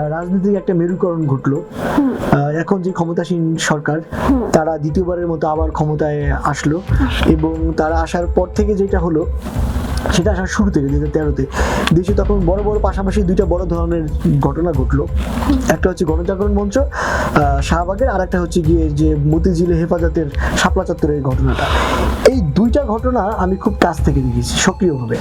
রাজনীতির একটা মেরুকরণ ঘটলো। এখন যে ক্ষমতাসীন সরকার তারা দ্বিতীয়বারের মতো আবার ক্ষমতায় আসলো এবং তারা আসার পর থেকে যেটা হলো সেটা আসার শুরু থেকে দু তেরোতে। দেশে তখন বড় বড় পাশাপাশি দুইটা বড় ধরনের ঘটনা ঘটলো। একটা হচ্ছে গণজাগরণ মঞ্চ আহ, শাহবাগের আর একটা হচ্ছে গিয়ে যে মতিঝিলে হেফাজতের শাপলা চত্বরের ঘটনাটা। এই দুইটা ঘটনা আমি খুব কাছ থেকে দেখেছি সক্রিয়ভাবে।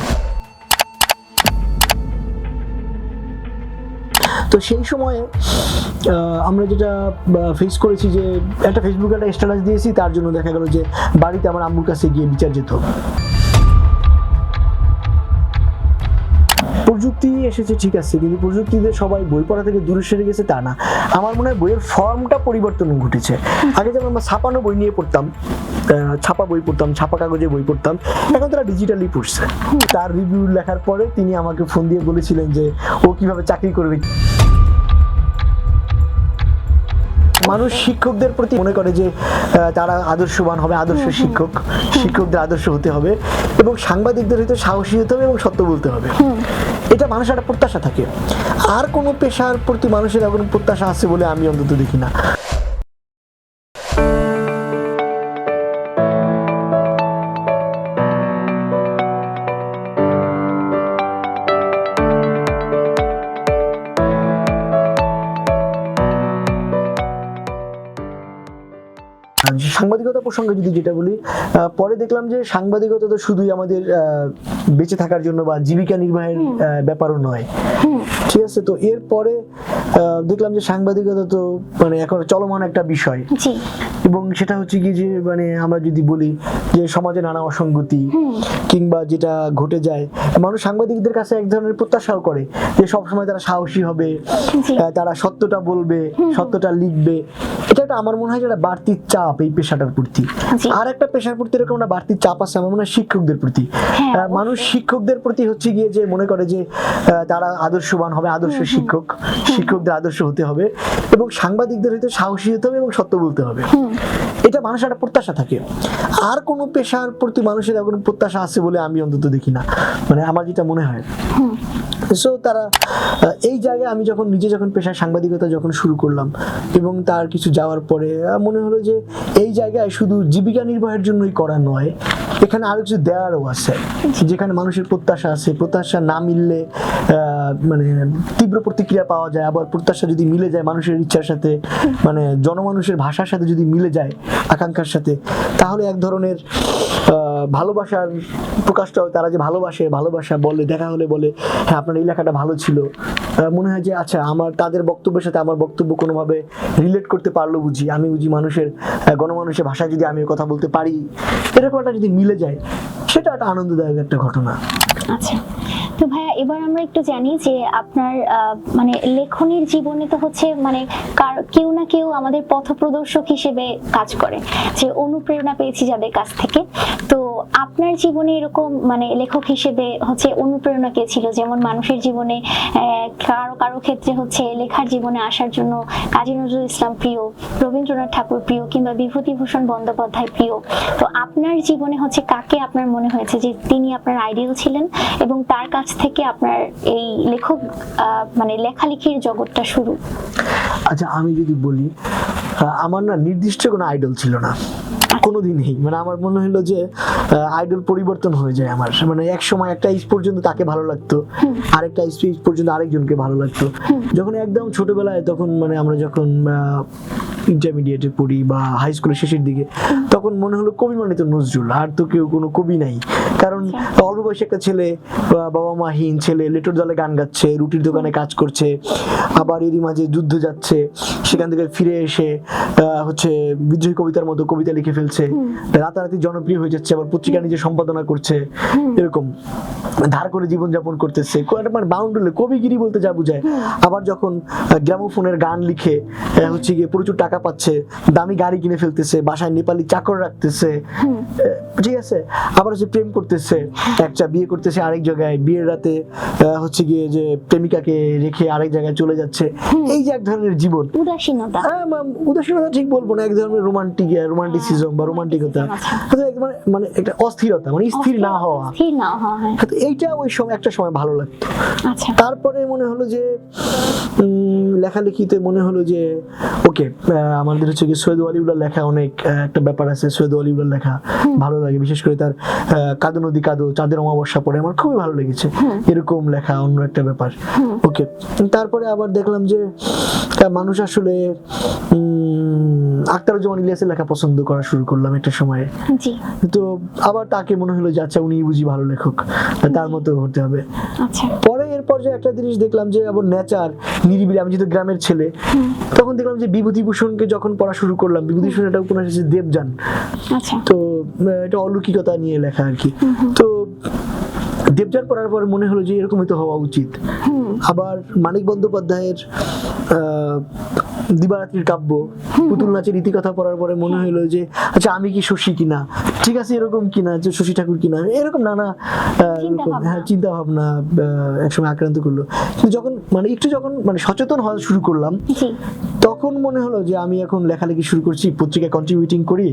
তো সেই সময়ে আমরা যেটা ফেস করেছি যে, একটা ফেসবুকে একটা স্ট্যাটাস দিয়েছি, তার জন্য দেখা গেল যে, বাড়িতে আমার আম্মুর কাছে গিয়ে বিচার যেত প্রযুক্তি এসেছে, ঠিক আছে, কিন্তু প্রযুক্তিতে সবাই বই পড়া থেকে দূরে সরে গেছে তা না। আমার মনে হয় বইয়ের ফর্মটা পরিবর্তন ঘটেছে। আগে যেমন আমরা ছাপানো বই নিয়ে পড়তাম ছাপা বই পড়তাম, ছাপা কাগজে বই পড়তাম, এখন তারা ডিজিটালি পড়ছে। তার রিভিউ লেখার পরে তিনি আমাকে ফোন দিয়ে বলেছিলেন যে, ও কীভাবে চাকরি করবে? মানুষ শিক্ষকদের প্রতি মনে করে যে তারা আদর্শবান হবে আদর্শ শিক্ষক শিক্ষকদের আদর্শ হতে হবে এবং সাংবাদিকদের হয়তো সাহসী হতে হবে এবং সত্য বলতে হবে। এটা মানুষের একটা প্রত্যাশা থাকে। আর কোনো পেশার প্রতি মানুষের এখন প্রত্যাশা আছে বলে আমি অন্তত দেখি না। সাংবাদিকতা প্রসঙ্গে যদি যেটা বলি আহ, পরে দেখলাম যে সাংবাদিকতা তো শুধুই আমাদের আহ, বেঁচে থাকার জন্য বা জীবিকা নির্বাহের ব্যাপারও নয়। ঠিক আছে? তো এরপরে আহ, দেখলাম যে সাংবাদিকতা তো মানে এখন চলমান একটা বিষয়। এবং সেটা হচ্ছে কি যে মানে আমরা যদি বলি যে সমাজে নানা অসঙ্গতি কিংবা যেটা ঘটে যায় মানুষ সাংবাদিকদের কাছে এক ধরনের প্রত্যাশাও করে যে সবসময় তারা সাহসী হবে তারা সত্যটা বলবে সত্যটা লিখবে। এটা একটা আমার মনে হয় যে একটা বাড়তি চাপ এই পেশাটার প্রতি। আর একটা পেশার প্রতি এরকম একটা বাড়তি চাপ আছে আমার মনে হয় শিক্ষকদের প্রতি। হ্যাঁ, মানুষ শিক্ষকদের প্রতি হচ্ছে গিয়ে যে মনে করে যে তারা আদর্শবান হবে আদর্শ শিক্ষক শিক্ষকদের আদর্শ হতে হবে এবং সাংবাদিকদের হয়তো সাহসী হতে হবে এবং সত্য বলতে হবে। Thank you. এটা মানুষের একটা প্রত্যাশা থাকে। আর কোনো পেশার প্রতি মানুষের এখন প্রত্যাশা আছে বলে আমি অন্তত দেখি না। মানে আমার যেটা মনে হয়। সো তারা এই জায়গায় আমি যখন নিজে যখন পেশায় সাংবাদিকতা যখন শুরু করলাম এবং তার কিছু যাওয়ার পরে মনে হলো যে এই জায়গায় শুধু জীবিকা নির্বাহের জন্যই করা নয় এখানে আরও কিছু দেওয়ারও আছে। যেখানে মানুষের প্রত্যাশা আছে। প্রত্যাশা না মিললে মানে তীব্র প্রতিক্রিয়া পাওয়া যায়। আবার প্রত্যাশা যদি মিলে যায় মানুষের ইচ্ছার সাথে মানে জনমানুষের ভাষার সাথে যদি মিলে যায় আকাঙ্ক্ষার সাথে। তাহলে এক ধরনের ভালোবাসার প্রকাশটা। তারা যে ভালোবাসে, ভালোবাসা বলে, দেখা হলে বলে হ্যাঁ আপনার এই লেখাটা ভালো ছিল। মনে হয় যে আচ্ছা আমার, তাদের বক্তব্যের সাথে আমার বক্তব্য কোনোভাবে রিলেট করতে পারল বুঝি। আমি বুঝি মানুষের গণমানুষের ভাষায় যদি আমি কথা বলতে পারি, এরকম একটা যদি মিলে যায়, সেটা একটা আনন্দদায়ক একটা ঘটনা। আচ্ছা। তো ভাইয়া, এবার আমরা একটু জানি যে আপনার মানে লেখনের জীবনে তো হচ্ছে মানে কেউ না কেউ আমাদের পথপ্রদর্শক হিসেবে কাজ করে, যে অনুপ্রেরণা পেয়েছি যাদের কাছ থেকে। তো আপনার জীবনে এরকম মানে লেখক হিসেবে হচ্ছে অনুপ্রেরণা কে ছিল? যেমন মানুষের জীবনে কারও কারও ক্ষেত্রে হচ্ছে লেখার জীবনে আসার জন্য কাজী নজরুল ইসলাম প্রিয়, রবীন্দ্রনাথ ঠাকুর প্রিয়, কিংবা বিভূতিভূষণ বন্দ্যোপাধ্যায় প্রিয়। তো আপনার জীবনে হচ্ছে কাকে আপনার মনে হয়েছে যে তিনি আপনার আইডিয়াল ছিলেন এবং তার কাছ থেকে আপনার এই লেখক মানে লেখালেখির জগৎটা শুরু? আচ্ছা আমি যদি বলি আমার না নির্দিষ্ট কোনো আইডল ছিল না। কোনোদিনই। মানে আমার মনে হলো যে আইডল পরিবর্তন হয়ে যায় আমার। মানে এক সময় একটা স্টেজ পর্যন্ত তাকে ভালো লাগতো আরেকটা স্টেজ পর্যন্ত আরেকজনকে ভালো লাগতো। যখন একদম ছোটবেলায় তখন মানে আমরা যখন ইন্টারমিডিয়েটে পড়ি বা হাই স্কুলের শেষের দিকে তখন মনে হলো কবি মানে তো নজরুল আর তো কেউ কোনো কবি নাই। কারণ অল্প বয়সে একটা ছেলে বাবা মাহীন ছেলে লেটর দলে গান গাচ্ছে রুটির দোকানে কাজ করছে আবার এরই মাঝে যুদ্ধ যাচ্ছে সেখান থেকে ফিরে এসে হচ্ছে বিদ্রোহী কবিতার মতো কবিতা লিখে ফেলছে। রাতারাতি জনপ্রিয় হয়ে যাচ্ছে আবার পত্রিকা নিজে সম্পাদনা করছে এরকম। ধার করে জীবনযাপন করতেছে। কো- মানে বাউন্ডারি কবিগিরি বলতে যা বুঝায়। আবার যখন গ্রামোফোনের গান লিখে হচ্ছে গিয়ে প্রচুর টাকা পাচ্ছে দামি গাড়ি কিনে ফেলতেছে বাসায় নেপালি চাকর রাখতেছে। ঠিক আছে? আবার হচ্ছে প্রেম করতেছে একটা বিয়ে করতেছে আরেক জায়গায় বিয়ের রাতে হচ্ছে গিয়ে যে প্রেমিকাকে রেখে আরেক জায়গায় চলে যাচ্ছে। এই যে এক ধরনের জীবন। উদাসীনতা। হ্যাঁ, উদাসীনতা ঠিক বলব না এক ধরনের রোমান্টিক রোমান্টিসিজম বা রোমান্টিকতা আচ্ছা। মানে মানে একটা অস্থিরতা মানে স্থির না হওয়া। স্থির না হওয়া হ্যাঁ। এইটা ওই সময় একটা সময় ভালো লাগতো। আচ্ছা। তারপরে মনে হলো যে উম, লেখালেখিতে মনে হলো যে ওকে আমাদের হচ্ছে কি সৈয়দ ওয়ালিউল্লাহ লেখা অনেক একটা ব্যাপার আছে সৈয়দ ওয়ালিউল্লাহ লেখা ভালো লাগে বিশেষ করে তার আহ, কাদো নদী কাদো চাঁদের অমাবস্যা পড়ে আমার খুবই ভালো লেগেছে। এরকম লেখা অন্য একটা ব্যাপার। ওকে তারপরে আবার দেখলাম যে মানুষ আসলে উম, আখতারুজ্জামান ইলিয়াসের লেখা পছন্দ করা শুরু করলাম একটা সময়ে। জি। তো আবার তাকে মনে হলো যে আচ্ছা উনি বুঝি ভালো লেখক। তার মতো হতে হবে। আচ্ছা। পরে এর পর্যায়ে একটা জিনিস দেখলাম যে আবার নেচার নিরিবিলি আমি যেহেতু গ্রামের ছেলে তখন দেখলাম যে বিভূতিভূষণকে যখন পড়া শুরু করলাম বিভূতিভূষণ একটা উপন্যাস আছে দেবযান। আচ্ছা। তো এটা অলৌকিকতা নিয়ে লেখা আর কি। তো দেবযান পড়ার পর মনে হলো যে এরকমই তো হওয়া উচিত। আবার মানিক বন্দ্যোপাধ্যায়ের দিবারাত্রির কাব্য পুতুল নাচের ইতিকথা পড়ার পরে মনে হলো যে আচ্ছা আমি কি শশী কিনা? ঠিক আছে এরকম কিনা যে শশী ঠাকুর কিনা? এরকম নানা হ্যাঁ চিন্তা ভাবনা একসময় আক্রান্ত করল। কিন্তু যখন মানে একটু যখন মানে সচেতন হওয়া শুরু করলাম তখন মনে হলো যে আমি এখন লেখালেখি শুরু করছি পত্রিকায় কন্ট্রিবিউটিং করি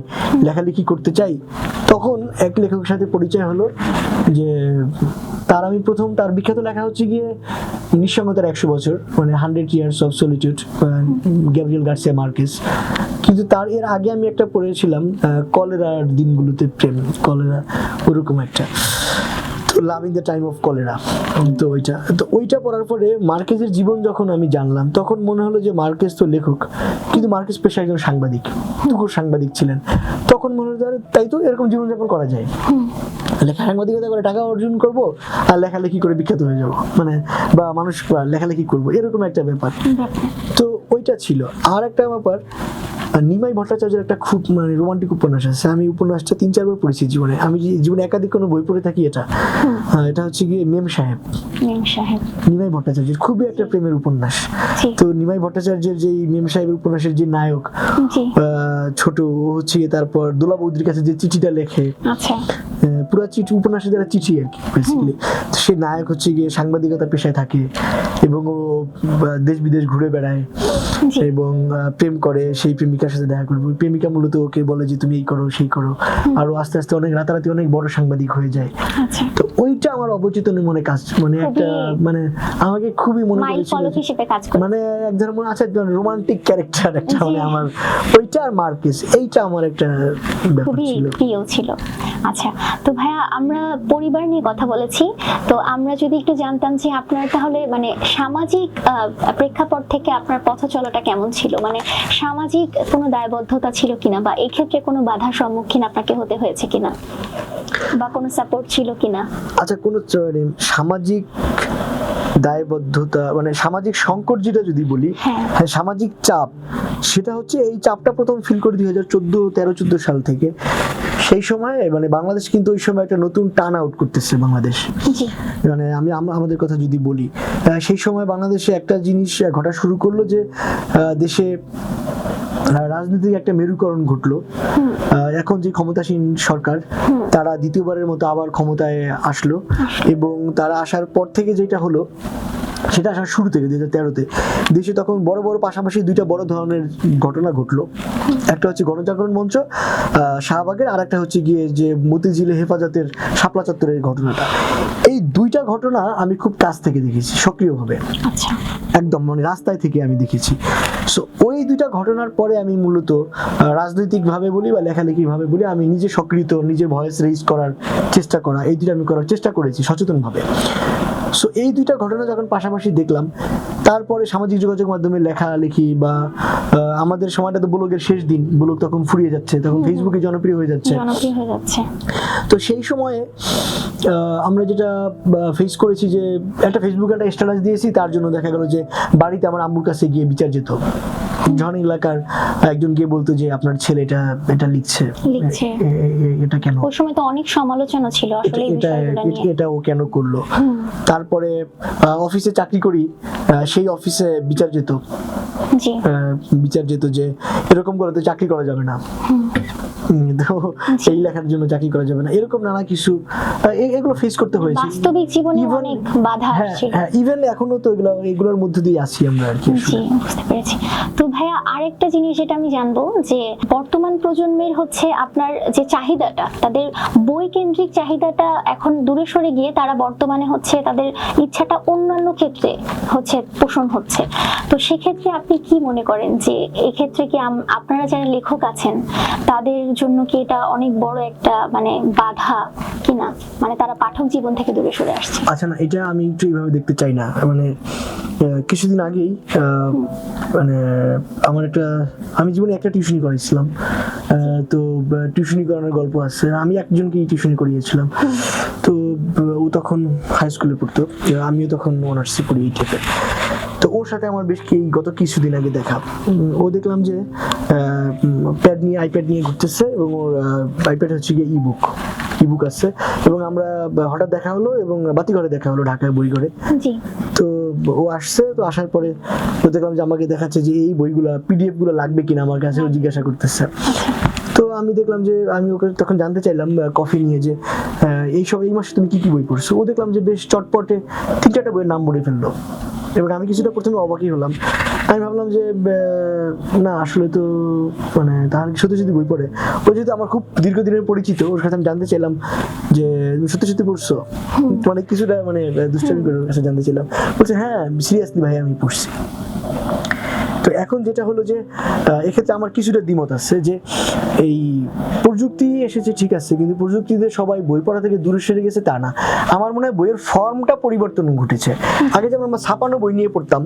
লেখালেখি করতে চাই। তখন এক লেখকের সাথে পরিচয় হলো যে তার আমি প্রথম, তার বিখ্যাত লেখা হচ্ছে গিয়ে নিঃসঙ্গতার একশো বছর মানে hundred years of solitude Gabriel Garcia Marquez কিন্তু তার, এর আগে আমি একটা পড়েছিলাম কলেরার দিনগুলোতে প্রেম, কলেরা ওরকম একটা। Love in the time of cholera তো ওইটা তো ওইটা পড়ার পরে মার্কেজের জীবন যখন আমি জানলাম তখন মনে হলো যে মার্কেজ তো লেখক কিন্তু মার্কেজ পেশা একজন সাংবাদিক তুকুর সাংবাদিক ছিলেন। তখন মনে হলো তাই তো এরকম জীবনযাপন করা যায়। লেখা সাংবাদিকতা করে টাকা অর্জন করব আর লেখালেখি করে বিখ্যাত হয়ে যাব। মানে বা মানুষ লেখালেখি করব এরকম একটা ব্যাপার। তো ওইটা ছিল। আর একটা ব্যাপার আর নিমাই ভট্টাচার্যের একটা খুব মানে রোমান্টিক উপন্যাস আছে। আমি উপন্যাসটা তিন চারবার পড়েছি জীবনে। আমি জীবনে একাধিক কোনো বই পড়ে থাকি এটা। এটা হচ্ছে গিয়ে মেম সাহেব। নিমাই ভট্টাচার্যের খুবই একটা প্রেমের উপন্যাস। তো নিমাই ভট্টাচার্যের যে মেম সাহেবের উপন্যাসের যে নায়ক ছোট হচ্ছে তারপর দোলা বৌদির কাছে যে চিঠিটা লেখে আচ্ছা। পুরো চিঠি উপন্যাসে যারা চিঠি আর কি বেসিক্যালি তো সে নায়ক হচ্ছে গিয়ে সাংবাদিকতা পেশায় থাকে এবং ও দেশ বিদেশ ঘুরে বেড়ায় এবং প্রেম করে সেই প্রেমিকার সাথে দেখা করব। প্রেমিকা মূলত ওকে বলে যে তুমি এই করো সেই করো। আর ও আস্তে আস্তে অনেক রাতারাতি অনেক বড় সাংবাদিক হয়ে যায়। আচ্ছা। তো ওইটা আমার অবচেতনে মনে কাজ মানে একটা মানে আমাকে খুবই মনে মানে এক ধরনের আছে রোমান্টিক ক্যারেক্টার একটা মানে আমার ওইটা আর মার্কেস এইটা আমার একটা ব্যাপার খুবই ছিল। প্রিয় ছিল। আচ্ছা তো ভাইয়া আমরা পরিবার নিয়ে কথা বলেছি। তো আমরা যদি একটু জানতাম যে আপনার তাহলে মানে সামাজিক প্রেক্ষাপট থেকে আপনার পথ চলাটা কেমন ছিল? মানে সামাজিক কোনো দায়বদ্ধতা ছিল কিনা বা এই ক্ষেত্রে কোনো বাধার সম্মুখীন আপনাকে হতে হয়েছে কিনা? বা কোনো সাপোর্ট ছিল কিনা? আচ্ছা কোনো সামাজিক দায়বদ্ধতা মানে সামাজিক সংকট যেটা যদি বলি হ্যাঁ। হ্যাঁ সামাজিক চাপ সেটা হচ্ছে এই চাপটা প্রথম ফিল করি দুই হাজার চোদ্দ তেরো চোদ্দ সাল থেকে। সেই সময় মানে বাংলাদেশ কিন্তু ওই সময় একটা নতুন টার্ন আউট করতেছে বাংলাদেশ। মানে আমি আম- আমাদের কথা যদি বলি সেই সময় বাংলাদেশে একটা জিনিস ঘটা শুরু করল যে দেশে রাজনীতির একটা মেরুকরণ ঘটলো। এখন যে ক্ষমতাসীন সরকার, তারা দ্বিতীয়বারের মতো আবার ক্ষমতায় আসলো এবং তারা আসার পর থেকে যেটা হলো, সেটা আসার শুরু থেকে হাজার তেরোতে। দেশে তখন বড় বড় পাশাপাশি দুইটা বড় ধরনের ঘটনা ঘটলো। একটা হচ্ছে গণজাগরণ মঞ্চ শাহবাগের, আর একটা হচ্ছে গিয়ে যে মতিঝিলে হেফাজতের শাপলা চত্বরের ঘটনাটা। এই দুইটা ঘটনা আমি খুব কাছ থেকে দেখেছি, সক্রিয়ভাবে। আচ্ছা। একদম মানে রাস্তায় থেকে আমি দেখেছি। সো ওই দুইটা ঘটনার পরে আমি মূলত রাজনৈতিক ভাবে বলি বা লেখালেখি ভাবে বলি, আমি নিজে সক্রিয়, নিজের ভয়েস রেজ করার চেষ্টা করা, এই দুটো আমি করার চেষ্টা করেছি সচেতনভাবে। সো এই দুইটা ঘটনা যখন পাশাপাশি দেখলাম তারপরে সামাজিক যোগাযোগ মাধ্যমে লেখালেখি বা আমাদের সময়টা তো ব্লগের শেষ দিন ব্লগ তখন ফুরিয়ে যাচ্ছে তখন ফেসবুকে জনপ্রিয় হয়ে যাচ্ছে। জনপ্রিয় হয়ে যাচ্ছে। তো সেই সময়ে আহ, আমরা যেটা ফেস করেছি যে একটা ফেসবুকে একটা স্ট্যাটাস দিয়েছি তার জন্য দেখা গেল যে বাড়িতে আমার আম্মুর কাছে গিয়ে বিচার যেত। জন এলাকার একজন গিয়ে বলতো যে আপনার ছেলে এটা এটা লিখছে। এটা কেন? ওই সময় তো অনেক সমালোচনা ছিল আসলে এটা এটা ও কেন করল? তারপরে অফিসে চাকরি করি সেই অফিসে বিচার যেত। জি। বিচার যেত যে এরকম করে তো চাকরি করা যাবে না। তো এই লেখার জন্য চাকরি করা যাবে না। এরকম নানা কিছু এগুলো ফেস করতে হয়েছে। বাস্তবিক জীবনে অনেক বাধা হ্যাঁ হ্যাঁ ইভেন এখনও তো এগুলো এগুলোর মধ্যে দিয়ে আছি আমরা আর কি জি বুঝতে পেরেছি। তো ভাইয়া আরেকটা জিনিস যেটা আমি জানব যে বর্তমান প্রজন্মের হচ্ছে আপনার যে চাহিদাটা তাদের বই কেন্দ্রিক চাহিদাটা এখন দূরে সরে গিয়ে তারা বর্তমানে হচ্ছে তাদের ইচ্ছাটা অন্যান্য ক্ষেত্রে হচ্ছে পোষণ হচ্ছে। তো সেক্ষেত্রে আপনি কি মনে করেন যে এক্ষেত্রে কি আপনারা যারা লেখক আছেন তাদের জন্য কি এটা অনেক বড় একটা মানে বাধা কিনা? মানে তারা পাঠক জীবন থেকে দূরে সরে আসছে। আচ্ছা না এটা আমি একটু এইভাবে দেখতে চাই না। মানে কিছুদিন আগেই মানে আমার একটা আমি জীবনে একটা টিউশনি করেছিলাম তো টিউশনি করানোর গল্প আছে। আমি একজনকে টিউশনি করিয়েছিলাম। তো ও তখন হাই স্কুলে পড়তো। আমিও তখন অনার্সে পড়ি এই টাইপের তো ওর সাথে আমার বেশ কি গত কিছুদিন আগে দেখা। ও দেখলাম যে প্যাড নিয়ে আইপ্যাড নিয়ে ঘুরতেছে এবং ওর আইপ্যাড হচ্ছে গিয়ে ইবুক ইবুক আছে। এবং আমরা হঠাৎ দেখা হলো এবং বাতিঘরে দেখা হলো ঢাকায় বই ঘরে তো ও আসছে, তো আসার পরে তো দেখলাম যে আমাকে দেখাচ্ছে যে এই বইগুলো পিডিএফগুলো লাগবে কিনা আমার কাছে, ও জিজ্ঞাসা করতেছে। তো আমি দেখলাম যে আমি ওকে তখন জানতে চাইলাম কফি নিয়ে যে এই সব, এই মাসে তুমি কি কি বই পড়ছো? ও দেখলাম যে বেশ চটপটে তিন চারটা বইয়ের নাম বলে ফেলল। এবং আমি কিছুটা প্রথমে অবাকই হলাম। আমি ভাবলাম যে আহ, না আসলে তো মানে তাহার সত্যি সত্যি বই পড়ে? ও যেহেতু আমার খুব দীর্ঘদিনের পরিচিত ওর সাথে আমি জানতে চাইলাম যে তুমি সত্যি সত্যি পড়ছো? মানে কিছুটা মানে দুষ্টামি করে ওর কাছে জানতে চাইলাম। বলছে হ্যাঁ সিরিয়াসলি ভাই আমি পড়ছি। তো এখন যেটা হলো যে এক্ষেত্রে আমার কিছুটা দ্বিমত আছে যে এই প্রযুক্তি এসেছে ঠিক আছে কিন্তু প্রযুক্তিতে সবাই বই পড়া থেকে দূরে সরে গেছে তা না। আমার মনে হয় বইয়ের ফর্মটা পরিবর্তন ঘটেছে। আগে যেমন আমরা ছাপানো বই নিয়ে পড়তাম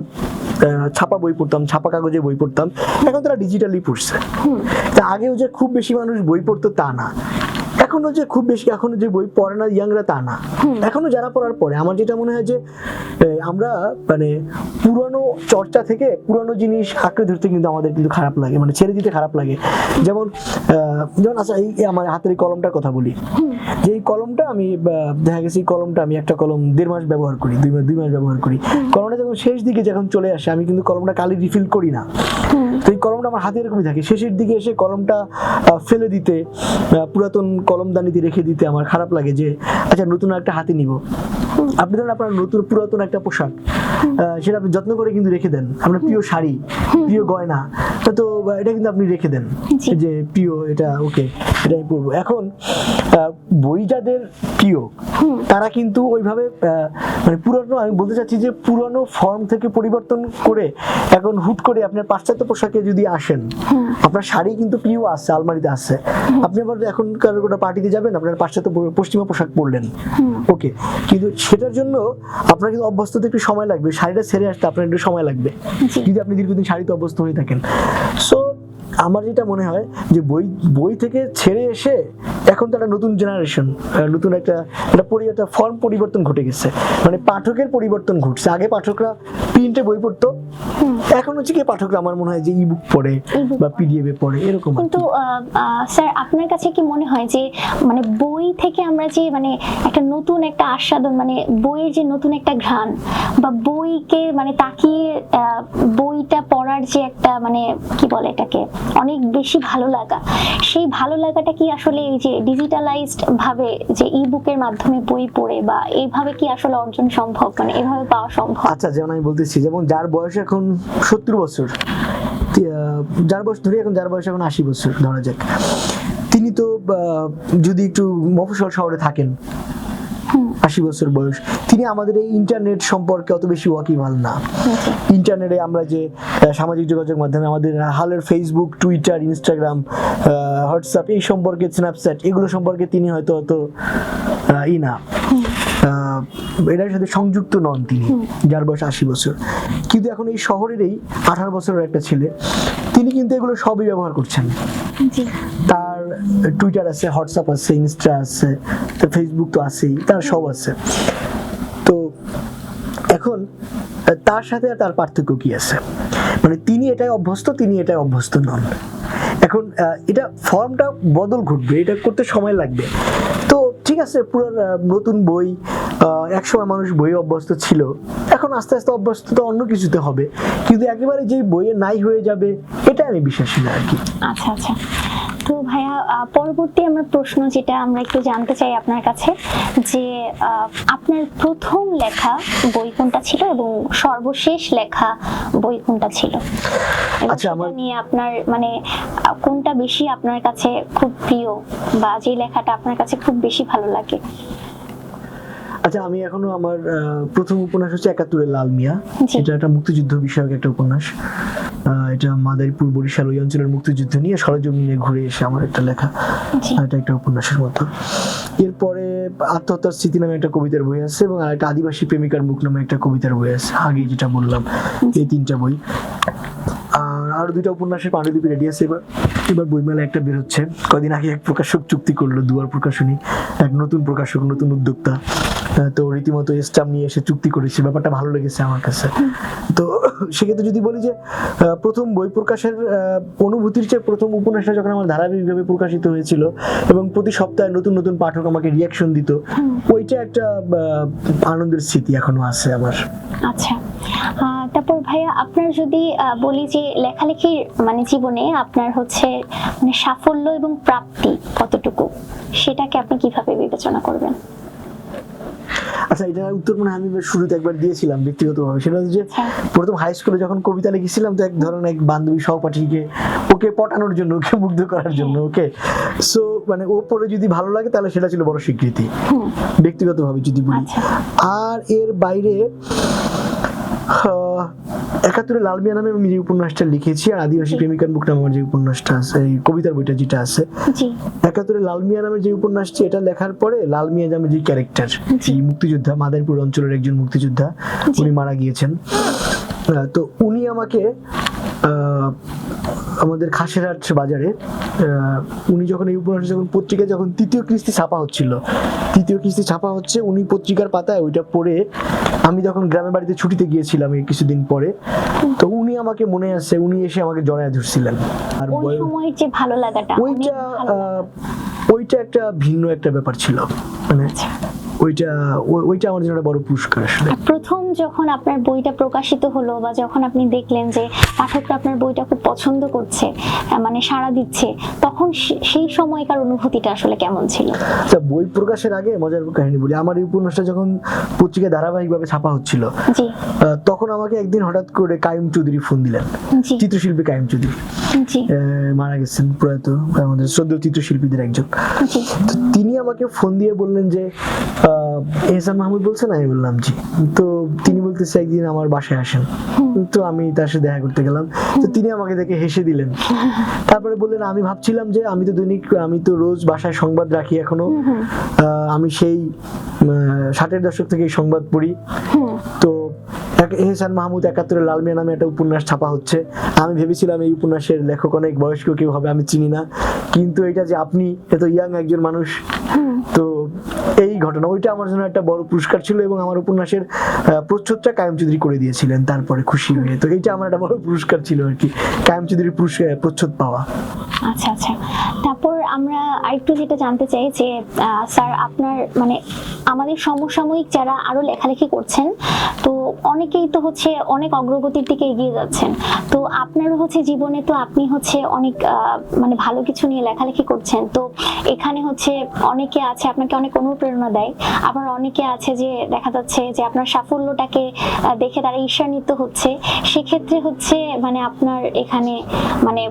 ছাপা বই পড়তাম ছাপা কাগজে বই পড়তাম এখন তারা ডিজিটালি পড়ছে। তা আগেও যে খুব বেশি মানুষ বই পড়তো তা না। এখনও যে খুব বেশি এখনও যে বই পড়ে না ইয়াংরা তা না। এখনও যারা পড়ার পরে আমার যেটা মনে হয় যে আমরা মানে পুরনো চর্চা থেকে পুরনো জিনিস আঁকড়ে ধরতে কিন্তু আমাদের কিন্তু খারাপ লাগে মানে ছেড়ে দিতে খারাপ লাগে। যেমন যেমন আচ্ছা এই আমার হাতের এই কলমটার কথা বলি। যে এই কলমটা আমি দেখা গেছে এই কলমটা আমি একটা কলম দেড় মাস ব্যবহার করি দুই মাস দুই মাস ব্যবহার করি। কলমটা যখন শেষ দিকে যখন চলে আসে আমি কিন্তু কলমটা কালি রিফিল করি না। তো এই কলমটা আমার হাতে এরকমই থাকে। শেষের দিকে এসে কলমটা ফেলে দিতে পুরাতন কলমদানিতে রেখে দিতে আমার খারাপ লাগে যে আচ্ছা নতুন একটা হাতে নিব। আপনি ধরেন আপনার নতুন পুরাতন একটা পোশাক সেটা আপনি যত্ন করে কিন্তু রেখে দেন। আপনার প্রিয় শাড়ি প্রিয় গয়না তো এটা কিন্তু আপনি রেখে দেন। যে প্রিয় এটা ওকে এটা আমি পড়ব এখন বই যাদের প্রিয় তারা কিন্তু ওইভাবে মানে পুরনো আমি বলতে চাচ্ছি যে পুরনো ফর্ম থেকে পরিবর্তন করে এখন হুট করে আপনার পাশ্চাত্য পোশাকে যদি আসেন আপনার শাড়ি কিন্তু প্রিয় আছে আলমারিতে আছে। আপনি আবার এখনকার কোনো পার্টিতে যাবেন আপনার পাশ্চাত্য পশ্চিমা পোশাক পরলেন। ওকে কিন্তু সেটার জন্য আপনার কিন্তু অভ্যস্ত একটু সময় লাগবে শাড়িটা ছেড়ে আসতে আপনার একটু সময় লাগবে। যদি আপনি দীর্ঘদিন শাড়িতে অভ্যস্ত হয়ে থাকেন। সো আমার যেটা মনে হয় যে বই বই থেকে ছেড়ে এসে এখন তো একটা নতুন জেনারেশন নতুন একটা একটা পরি একটা ফর্ম পরিবর্তন ঘটে গেছে। মানে পাঠকের পরিবর্তন ঘটছে। আগে পাঠকরা প্রিন্টে বই পড়তো এখন হচ্ছে কি পাঠকরা আমার মনে হয় যে ইবুক পড়ে বা পিডিএফ এ পড়ে এরকম কিন্তু স্যার আপনার কাছে কি মনে হয় যে মানে বই থেকে আমরা যে মানে একটা নতুন একটা আস্বাদন মানে বইয়ের যে নতুন একটা ঘ্রাণ বা বইকে মানে তাকিয়ে বইটা পড়ার যে একটা মানে কি বলে এটাকে অনেক বেশি ভালো লাগা সেই ভালো লাগাটা কি আসলে এই যে ডিজিটালাইজড ভাবে যে ই বুকের মাধ্যমে বই পড়ে বা এইভাবে কি আসলে অর্জন সম্ভব? মানে এভাবে পাওয়া সম্ভব? আচ্ছা যেমন আমি বলতেছি যেমন যার বয়স এখন সত্তর বছর। যার বয়স ধরি, এখন যার বয়স এখন আশি বছর, ধরা যাক। তিনি তো যদি একটু মফসল শহরে থাকেন, আশি বছর বয়স, তিনি আমাদের এই ইন্টারনেট সম্পর্কে অত বেশি ওয়াকিবহাল না। ইন্টারনেটে আমরা যে সামাজিক যোগাযোগ মাধ্যমে আমাদের হালের ফেসবুক টুইটার ইনস্টাগ্রাম হোয়াটসঅ্যাপ এই সম্পর্কে স্ন্যাপচ্যাট এগুলো সম্পর্কে তিনি হয়তো অত ই না। এটার সাথে সংযুক্ত নন তিনি যার বয়স আশি বছর। কিন্তু এখন এই শহরেরই আঠারো বছরের একটা ছেলে তিনি কিন্তু এগুলো সবই ব্যবহার করছেন। তার টুইটার আছে হোয়াটসঅ্যাপ আছে ইনস্টা আছে তার ফেসবুক তো আছেই তার সব আছে। তো এখন তার সাথে তার পার্থক্য কি আছে? মানে তিনি এটাই অভ্যস্ত তিনি এটাই অভ্যস্ত নন। এখন এটা ফর্মটা বদল ঘটবে এটা করতে সময় লাগবে। ঠিক আছে পুরো নতুন বই এক সময় মানুষ বই অভ্যস্ত ছিল। এখন আস্তে আস্তে অভ্যস্ততা অন্য কিছুতে হবে। কিন্তু একেবারে যেই বইয়ে নাই হয়ে যাবে, এটা আমি বিশ্বাসী না আর কি। আচ্ছা আচ্ছা। তো ভাইয়া পরবর্তী আমার প্রশ্ন যেটা আমরা একটু জানতে চাই আপনার কাছে যে আপনার প্রথম লেখা বই কোনটা ছিল এবং সর্বশেষ লেখা বই কোনটা ছিল? আচ্ছা, আমার- নিয়ে আপনার মানে কোনটা বেশি আপনার কাছে খুব প্রিয় বা যে লেখাটা আপনার কাছে খুব বেশি ভালো লাগে? আচ্ছা আমি এখনও আমার প্রথম উপন্যাস হচ্ছে একাত্তরের লাল মিয়া। এটা একটা মুক্তিযুদ্ধ বিষয়ক একটা উপন্যাস। এটা মাদারীপুর বরিশাল ওই অঞ্চলের মুক্তিযুদ্ধ নিয়ে সরজমিনে ঘুরে এসে আমার একটা লেখা। এটা একটা উপন্যাসের মতো। এরপরে আত্মহত্যার স্মৃতি নামে একটা কবিতার বই আছে এবং একটা আদিবাসী প্রেমিকার মুখ নামে একটা কবিতার বই আছে। আগে যেটা বললাম এই তিনটা বই। আর দুইটা উপন্যাসের পাণ্ডুলিপি রেডি আছে। এবার এবার বইমেলা একটা বের হচ্ছে। কদিন আগে এক প্রকাশক চুক্তি করল দুয়ার প্রকাশনী। এক নতুন প্রকাশক নতুন উদ্যোক্তা। তো রীতিমতো স্টাম নিয়ে এসে চুক্তি করেছি ব্যাপারটা ভালো লেগেছে আমার কাছে। তো সেক্ষেত্রে যদি বলি যে প্রথম বই প্রকাশের অনুভূতির চেয়ে প্রথম উপন্যাসটা যখন আমার ধারাবাহিকভাবে প্রকাশিত হয়েছিল এবং প্রতি সপ্তাহে নতুন নতুন পাঠক আমাকে রিয়াকশন দিত ওইটা একটা আনন্দের স্মৃতি এখনও আছে আমার। আচ্ছা। তারপর ভাইয়া আপনার যদি বলি যে লেখালেখির মানে জীবনে আপনার হচ্ছে মানে সাফল্য এবং প্রাপ্তি কতটুকু? সেটাকে আপনি কীভাবে বিবেচনা করবেন? আচ্ছা এটা উত্তর মনে হয় আমি শুরুতে একবার দিয়েছিলাম ব্যক্তিগতভাবে। সেটা হচ্ছে যে আচ্ছা। প্রথম হাই স্কুলে যখন কবিতা লিখেছিলাম তো এক ধরনের এক বান্ধবী সহপাঠীকে ওকে পটানোর জন্য ওকে মুগ্ধ করার জন্য ওকে। সো মানে ও পরে যদি ভালো লাগে তাহলে সেটা ছিল বড় স্বীকৃতি। ব্যক্তিগত ব্যক্তিগতভাবে যদি বলি। আচ্ছা। আর এর বাইরে আহ, একাত্তরে লাল মিয়া নামে আমি যে উপন্যাসটা লিখেছি আর আদিবাসী প্রেমিকার বুক নামে আমার যে উপন্যাসটা আছে এই কবিতার বইটা যেটা আছে একাত্তরে লাল মিয়া নামের যে উপন্যাসটি এটা লেখার পরে লাল মিয়া নামের যে ক্যারেক্টার এই মুক্তিযোদ্ধা মাদারীপুর অঞ্চলের একজন মুক্তিযোদ্ধা উনি মারা গিয়েছেন। তো উনি আমাকে আহ, আমাদের খাসেরহাট বাজারে আহ, উনি যখন এই উপন্যাস যখন পত্রিকায় যখন তৃতীয় কিস্তি ছাপা হচ্ছিল তৃতীয় কিস্তি ছাপা হচ্ছে উনি পত্রিকার পাতায় ওইটা পড়ে আমি যখন গ্রামের বাড়িতে ছুটিতে গিয়েছিলাম এই কিছুদিন পরে তো উনি আমাকে মনে আছে উনি এসে আমাকে জড়ায় ধরছিলেন। আর ওই সময় সময়ের যে ভালো লাগাটা? ওইটা ওইটা একটা ভিন্ন একটা ব্যাপার ছিল। মানে আচ্ছা। ওইটা ওইটা আমার জন্য একটা বড় পুরস্কার আসলে। প্রথম যখন আপনার বইটা প্রকাশিত হলো বা যখন আপনি দেখলেন যে পাঠকরা আপনার বইটা খুব পছন্দ করছে মানে সাড়া দিচ্ছে তখন সেই সময়কার অনুভূতিটা আসলে কেমন ছিল? আচ্ছা বই প্রকাশের আগে মজার কাহিনী বলি। আমার এই উপন্যাসটা যখন পত্রিকায় ধারাবাহিকভাবে ছাপা হচ্ছিল জি। তখন আমাকে একদিন হঠাৎ করে কাইম চৌধুরী ফোন দিলেন। চিত্রশিল্পী কাইম চৌধুরী। মারা গেছেন প্রয়াত আমাদের শ্রদ্ধ চিত্রশিল্পীদের একজন। তিনি আমাকে ফোন দিয়ে বললেন যে এহসান মাহমুদ বলছেন আমি বললাম জি। তো তিনি বলতেছে একদিন আমার বাসায় আসেন। তো আমি তার সাথে দেখা করতে গেলাম। তো তিনি আমাকে দেখে হেসে দিলেন। তারপরে বললেন আমি ভাবছিলাম যে আমি তো দৈনিক আমি তো রোজ বাসায় সংবাদ রাখি এখনও। আহ, আমি সেই ষাটের দশক থেকে সংবাদ পড়ি। তো এক- এহসান মাহমুদ একাত্তরের লাল মিয়া নামে একটা উপন্যাস ছাপা হচ্ছে। আমি ভেবেছিলাম এই উপন্যাসের লেখক অনেক বয়স্ক, কেউ হবে, আমি চিনি না। কিন্তু এটা যে আপনি এত ইয়াং একজন মানুষ, তো এই ঘটনা, ওইটা আমার জন্য একটা বড় পুরস্কার ছিল এবং আমার উপন্যাসের প্রচ্ছদটা কায়েম চৌধুরী করে দিয়েছিলেন তারপরে খুশি হয়ে। তো এইটা আমার একটা বড় পুরস্কার ছিল আর কি, কায়েম চৌধুরীর প্রচ্ছদ পাওয়া। আচ্ছা আচ্ছা। তারপর আমরা আরেকটু যেটা জানতে চাই যে স্যার, আপনার মানে আমাদের সমসাময়িক যারা আরও লেখালেখি করছেন, তো অনেকেই তো হচ্ছে অনেক অগ্রগতির দিকে এগিয়ে যাচ্ছেন। তো আপনার হচ্ছে জীবনে তো আপনি হচ্ছে অনেক মানে ভালো কিছু নিয়ে লেখালেখি করছেন। তো এখানে হচ্ছে অনেকে আছে, আপনাকে অনেক অনুপ্রেরণা দেয়। আবার অনেকে আছে যে দেখা যাচ্ছে যে আপনার সাফল্যটাকে দেখে তারা ঈর্ষান্বিত হচ্ছে। সেক্ষেত্রে হচ্ছে মানে আপনার এখানে মানে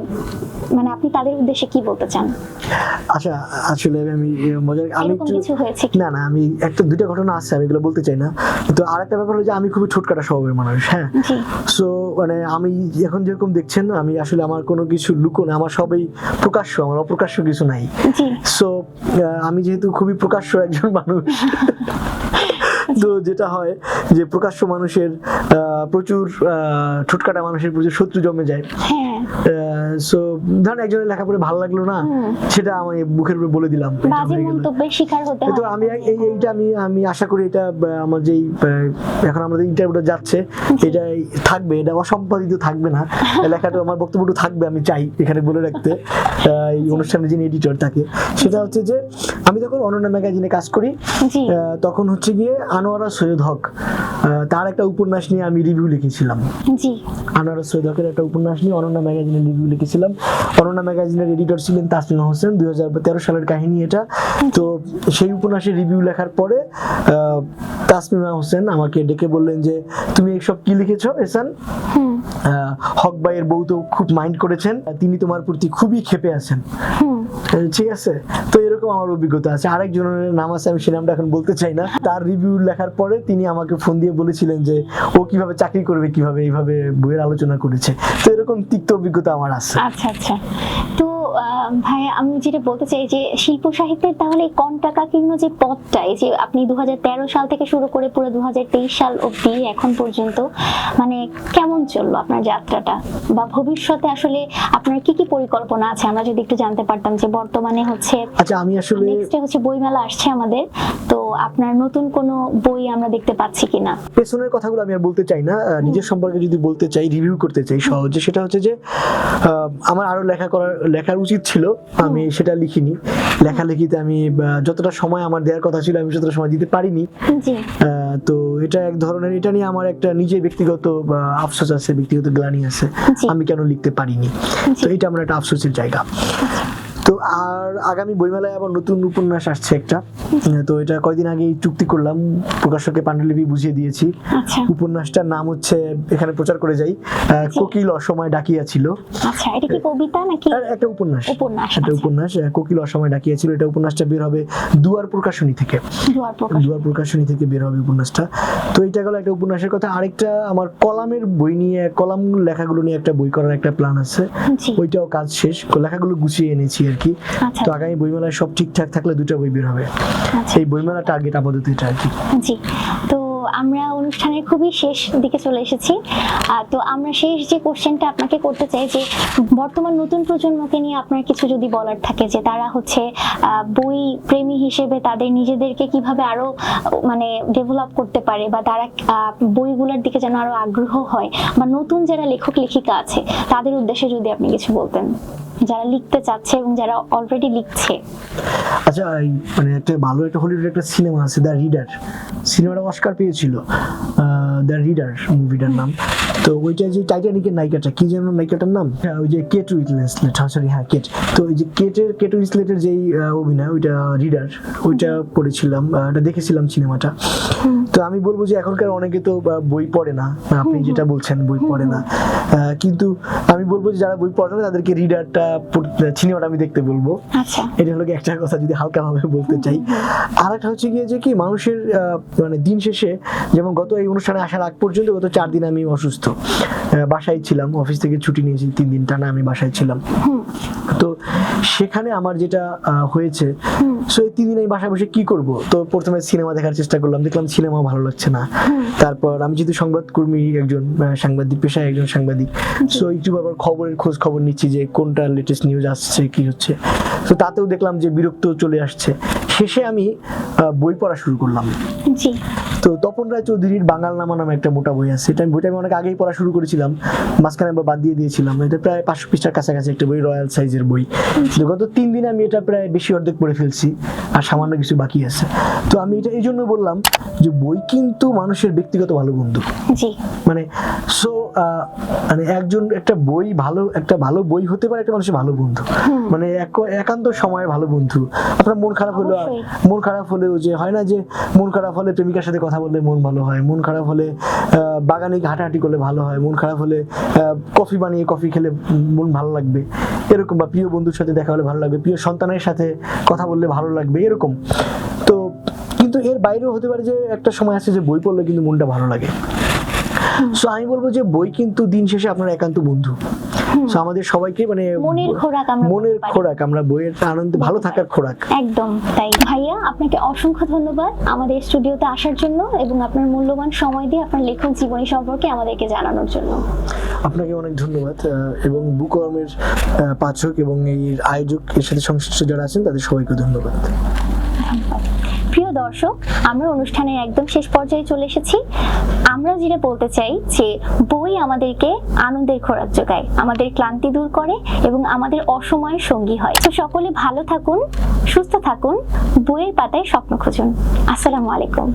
মানে আপনি তাদের উদ্দেশ্যে কি বলতে চান? আচ্ছা আসলে আমি মজার আমি? না না আমি একটা দুইটা ঘটনা আছে আমি এগুলো বলতে চাই না। তো আর একটা ব্যাপার হলো যে আমি খুবই ছোটকাটা স্বভাবের মানুষ হ্যাঁ? সো মানে আমি এখন যেরকম দেখছেন আমি আসলে আমার কোনো কিছু লুকোনো আমার সবই প্রকাশ্য আমার অপ্রকাশ্য কিছু নাই। সো আমি যেহেতু খুবই প্রকাশ্য একজন মানুষ তো যেটা হয় যে প্রকাশ্য মানুষের প্রচুর আহ, মানুষের প্রচুর শত্রু জমে যায়। হ্যাঁ। সো ধরেন একজনের লেখা পড়ে ভালো লাগল না সেটা আমি মুখের উপরে বলে দিলাম হয়ে শিকার হতে তো আমি এই এইটা আমি আমি আশা করি এটা আমার যেই এখন আমাদের ইন্টারভিউটা যাচ্ছে এটা থাকবে এটা অসম্পাদিত থাকবে না। লেখাটা আমার বক্তব্যটা থাকবে আমি চাই এখানে বলে রাখতে এই অনুষ্ঠানের যিনি এডিটর থাকে সেটা হচ্ছে যে আমি যখন অনন্য ম্যাগাজিনে কাজ করি তখন হচ্ছে গিয়ে আনোয়ারা সৈয়দ হক তার একটা উপন্যাস নিয়ে আমি রিভিউ লিখেছিলাম। জি। আনোয়ারা সৈয়দ হকের একটা উপন্যাস নিয়ে অনন্যা ম্যাগাজিনের রিভিউ লিখেছিলাম। অনন্যা ম্যাগাজিনের এডিটর ছিলেন তাসমিমা হোসেন দুই হাজার তেরো সালের কাহিনী এটা। তো সেই উপন্যাসের রিভিউ লেখার পরে তাসমিমা হোসেন আমাকে ডেকে বললেন যে তুমি এইসব কি লিখেছো এসান হক ভাইয়ের বউ তো খুব মাইন্ড করেছেন তিনি তোমার প্রতি খুবই ক্ষেপে আছেন। ঠিক আছে? তো এরকম আমার অভিজ্ঞতা আছে। আরেকজনের নাম আছে আমি সে নামটা এখন বলতে চাই না। তার রিভিউ লেখার পরে তিনি আমাকে ফোন দিয়ে বলেছিলেন যে, ও কীভাবে চাকরি করবে, কীভাবে এইভাবে বইয়ের আলোচনা করেছে? তো এরকম তিক্ত অভিজ্ঞতা আমার আছে। আচ্ছা আচ্ছা। তো ভাইয়া আমি যেটা বলতে চাই যে শিল্প সাহিত্যের তাহলে কণ্টাকাকীর্ণ যে পথটা এই যে আপনি দু হাজার তেরো সাল থেকে শুরু করে পুরো দুহাজার তেইশ সাল অবধি এখন পর্যন্ত মানে কেমন চলল আপনার যাত্রাটা? বা ভবিষ্যতে আসলে আপনার কি কি পরিকল্পনা আছে? আমরা যদি একটু জানতে পারতাম যে বর্তমানে হচ্ছে আচ্ছা আমি আসলে নেক্সটে হচ্ছে বইমেলা আসছে আমাদের তো আপনার নতুন কোনো বই আমরা দেখতে পাচ্ছি কিনা? পেছনের কথাগুলো আমি আর বলতে চাই না নিজের সম্পর্কে যদি বলতে চাই রিভিউ করতে চাই সহজে সেটা হচ্ছে যে আমার আরও লেখা করার লেখার উচিত ছিল আমি সেটা লিখিনি। লেখালেখিতে আমি যতটা সময় আমার দেওয়ার কথা ছিল আমি যতটা সময় দিতে পারিনি। আহ, তো এটা এক ধরনের এটা নিয়ে আমার একটা নিজে ব্যক্তিগত আফসোস আছে ব্যক্তিগত গ্লানি আছে। আমি কেন লিখতে পারিনি? তো এটা আমার একটা আফসোসের জায়গা। তো আর আগামী বইমেলায় আবার নতুন উপন্যাস আসছে একটা। তো এটা কয়দিন আগেই চুক্তি করলাম প্রকাশককে পাণ্ডুলিপি বুঝিয়ে দিয়েছি। আচ্ছা। উপন্যাসটার নাম হচ্ছে এখানে প্রচার করে যাই আহ, কোকিল অসময় ডাকিয়াছিল আচ্ছা এটা কি কবিতা নাকি? আর একটা উপন্যাস। উপন্যাস, একটা আচ্ছা। উপন্যাস কোকিল অসময় ডাকিয়াছিল এটা উপন্যাসটা বের হবে দুয়ার প্রকাশনী থেকে। দুয়ার প্রকাশনী। থেকে বের হবে উপন্যাসটা। তো এটা গেল একটা উপন্যাসের কথা। আরেকটা আমার কলামের বই নিয়ে কলাম লেখাগুলো নিয়ে একটা বই করার একটা প্ল্যান আছে। ওইটাও কাজ শেষ। লেখাগুলো গুছিয়ে এনেছি আর কি? আচ্ছা। তো আগামী বইমেলায় সব ঠিকঠাক থাকলে দুটো বই বের হবে। আচ্ছা। এই বইমেলা টার্গেট আপাতত এটা আর কি। জি। তো আমরা অনুষ্ঠানের খুবই শেষ দিকে চলে এসেছি। তো আমরা শেষ যে কোশ্চেনটা আপনাকে করতে চাই যে, বর্তমান নতুন প্রজন্মকে নিয়ে আপনার কিছু যদি বলার থাকে যে, তারা হচ্ছে বই প্রেমী হিসেবে তাদের নিজেদেরকে কীভাবে আরও মানে ডেভেলপ করতে পারে বা তারা বইগুলোর দিকে যেন আরও আগ্রহ হয় বা নতুন যারা লেখক, লেখিকা আছে, তাদের উদ্দেশ্যে যদি আপনি কিছু বলতেন। যারা লিখতে চাচ্ছে এবং যারা অলরেডি লিখছে। আচ্ছা মানে একটা ভালো একটা হলিউডের একটা সিনেমা আছে দ্য রিডার সিনেমাটা অস্কার পেয়েছিল। দ্য রিডার মুভিটার নাম। তো ওইটা যে টাইটানিকের নায়িকাটা কি যেন নায়িকাটার নাম? হ্যাঁ, ওই যে কেট উইথলেট হ্যাঁ সরি হ্যাঁ কেট তো ওই যে কেটের কেট উইথলেটের যেই অভিনয় ওইটা রিডার ওইটা পড়েছিলাম ওটা দেখেছিলাম সিনেমাটা। তো আমি বলব যে এখনকার অনেকে তো বই পড়ে না আপনি যেটা বলছেন বই পড়ে না। কিন্তু আমি বলব যে যারা বই পড়ে না তাদেরকে রিডারটা সিনেমাটা আমি দেখতে বলব। আচ্ছা। এটা হলো কি একটা কথা যদি হালকা ভাবে বলতে চাই। আর একটা হচ্ছে গিয়ে যে কি মানুষের মানে দিন শেষে যেমন গত এই অনুষ্ঠানে আসার আগ পর্যন্ত গত চার দিন আমি অসুস্থ। বাসায় ছিলাম অফিস থেকে ছুটি নিয়েছি তিন দিন টানা আমি বাসায় ছিলাম। তো সেখানে আমার যেটা হয়েছে সো এই তিন দিন আমি বাসায় বসে কি করব? তো প্রথমে সিনেমা দেখার চেষ্টা করলাম দেখলাম সিনেমা ভালো লাগছে না। তারপর আমি যেহেতু সংবাদকর্মী একজন সাংবাদিক পেশায় একজন সাংবাদিক সো একটু আবার খবরের খোঁজ খবর নিচ্ছি যে কোনটা লেটেস্ট নিউজ আসছে কি হচ্ছে। তো তাতেও দেখলাম যে বিরক্ত চলে আসছে। শেষে আমি বই পড়া শুরু করলাম। জি। তো তপন রায় চৌধুরীর বাঙাল নামা নামে একটা মোটা বই আছে। এটা বইটা আমি অনেক আগেই পড়া শুরু করেছিলাম। মাঝখানে আবার বাদ দিয়ে দিয়েছিলাম। এটা প্রায় পাঁচশো পৃষ্ঠার কাছাকাছি একটা বই রয়্যাল সাইজের বই। গত তিন দিন আমি এটা প্রায় বেশি অর্ধেক পড়ে ফেলছি আর সামান্য কিছু বাকি আছে। তো আমি এটা এই জন্য বললাম যে বই কিন্তু মানুষের ব্যক্তিগত ভালো বন্ধু। মানে সো মানে একজন একটা বই ভালো একটা ভালো বই হতে পারে একটা মানুষের ভালো বন্ধু। মানে এক- একান্ত সময়ের ভালো বন্ধু। আপনার মন খারাপ হলো মন খারাপ হলেও যে হয় না যে মন খারাপ হলে প্রেমিকার সাথে কথা বললে মন ভালো হয় মন খারাপ হলে বাগানে হাঁটাহাঁটি করলে ভালো হয় মন খারাপ হলে কফি বানিয়ে কফি খেলে মন ভালো লাগবে। এরকম বা প্রিয় বন্ধুর সাথে দেখা হলে ভালো লাগবে প্রিয় সন্তানের সাথে কথা বললে ভালো লাগবে এরকম। তো কিন্তু এর বাইরেও হতে পারে যে একটা সময় আছে যে বই পড়লে কিন্তু মনটা ভালো লাগে। সো আমি বলব যে বই কিন্তু দিন শেষে আপনার একান্ত বন্ধু। সো আমাদের সবাইকে মানে মনের খোরাক আমরা মনের খোরাক আমরা বইয়ের আনন্দ ভালো থাকার খোরাক। একদম তাই। ভাইয়া আপনাকে অসংখ্য ধন্যবাদ আমাদের স্টুডিওতে আসার জন্য এবং আপনার মূল্যবান সময় দিয়ে আপনার লেখক জীবনী সম্পর্কে আমাদেরকে জানানোর জন্য। আপনাকে অনেক ধন্যবাদ এবং বুকওয়ার্মের পাচক এবং এই আয়োজক এর সাথে সংশ্লিষ্ট যারা আছেন তাদের সবাইকে ধন্যবাদ। প্রিয় দর্শক, আমরা অনুষ্ঠানের একদম শেষ পর্যায়ে চলে এসেছি। আমরা যেটা বলতে চাই যে বই আমাদেরকে আনন্দের খোরাক যোগায়, আমাদের ক্লান্তি দূর করে এবং আমাদের অসময়ের সঙ্গী হয়। তো সকলে ভালো থাকুন, সুস্থ থাকুন, বইয়ের পাতায় স্বপ্ন খুঁজুন। আসসালামু আলাইকুম।